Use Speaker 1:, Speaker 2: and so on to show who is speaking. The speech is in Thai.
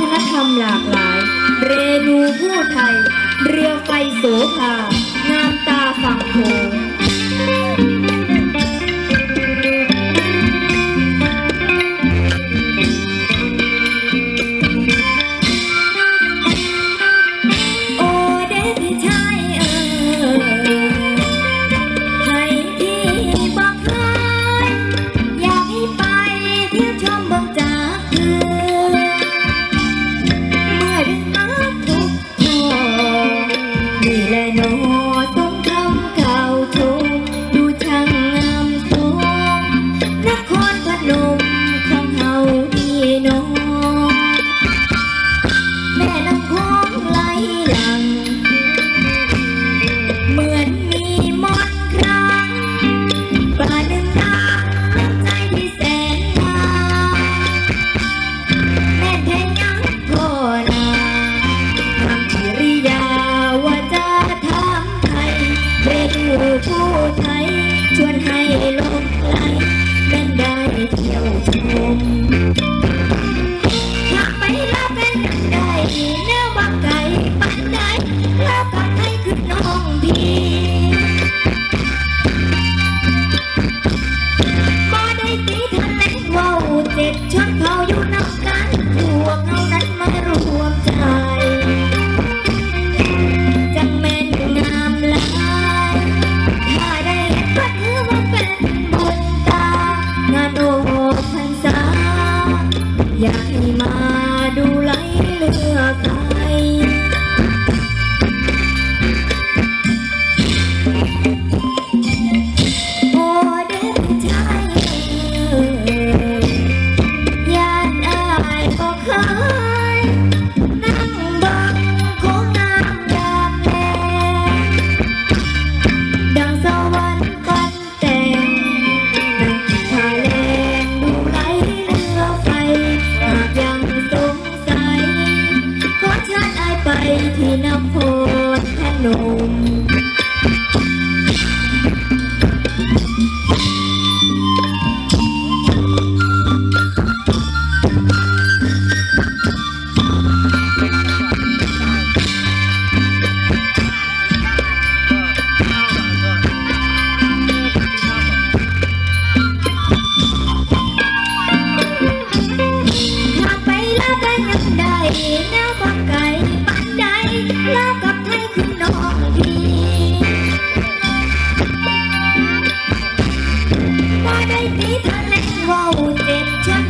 Speaker 1: ฒนธรรมหลากหลาย เรนูผู้ไทย เรือไฟโสภา ชวนให้ ว่าเจ็บช้